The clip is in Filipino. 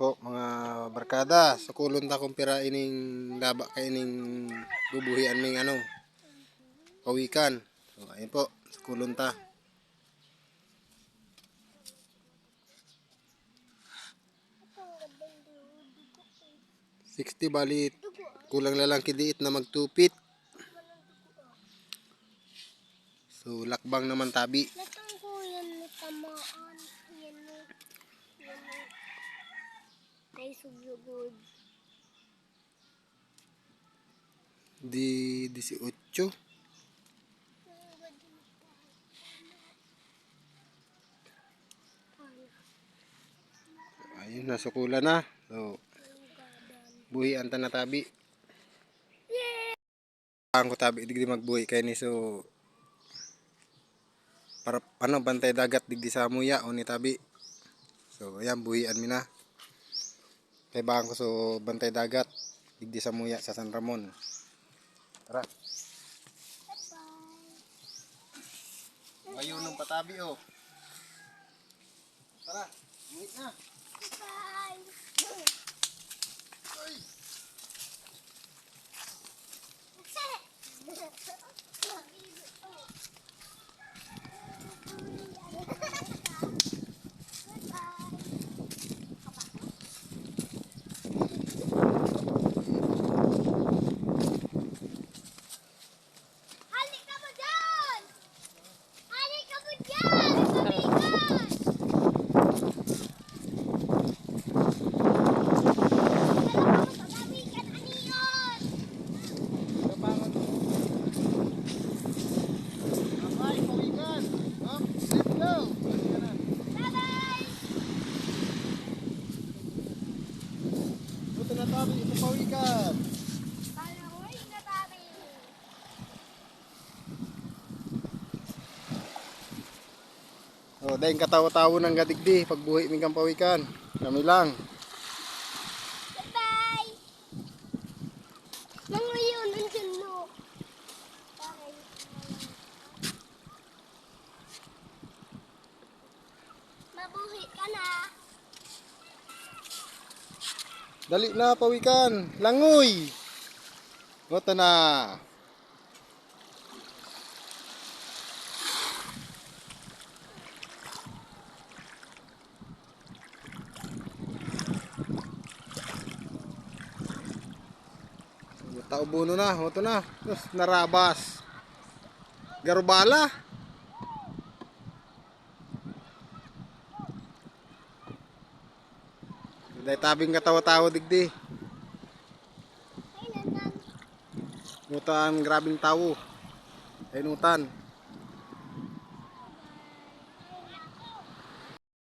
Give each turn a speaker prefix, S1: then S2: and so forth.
S1: po mga barkada, sa kulon ta kung pira ining laba kay ining bubuhian ning ano kawikan. So ayun po, sa kulon ta. Sixty balit kulang lang kidiit na magtupit. So lakbang naman tabi.
S2: Natang ko yan tamaan. Yan. Ay, sugyugod.
S1: Di 18. Ayun, nasukulan na. So, buhian ta na tabi. Ang ko tabi digdi magbuhi kay ni so para ano bantay dagat digdi sa muya o ni tabi. So ayan buhian mi na. Kay bang ko so bantay dagat digdi sa muya sa San Ramon. Tara. Ayun ng patabi oh. Tara, buhi na. Buto na tabi, ito pawikan.
S2: Palahoy na tabi!
S1: Oh, dahil katawa-tawa ng gadigdi pagbuhi ng kang pawikan. Kami lang.
S2: Bye-bye! Mga yun, nandiyan no. Okay. Mabuhi ka na.
S1: Dali na pawikan. Langoy. Buto na. Tao buno na, oto na. Tapos narabas. Garubala. Dahil tabing katawa-tawa digdi. Nutan grabing tao. Ay nutan.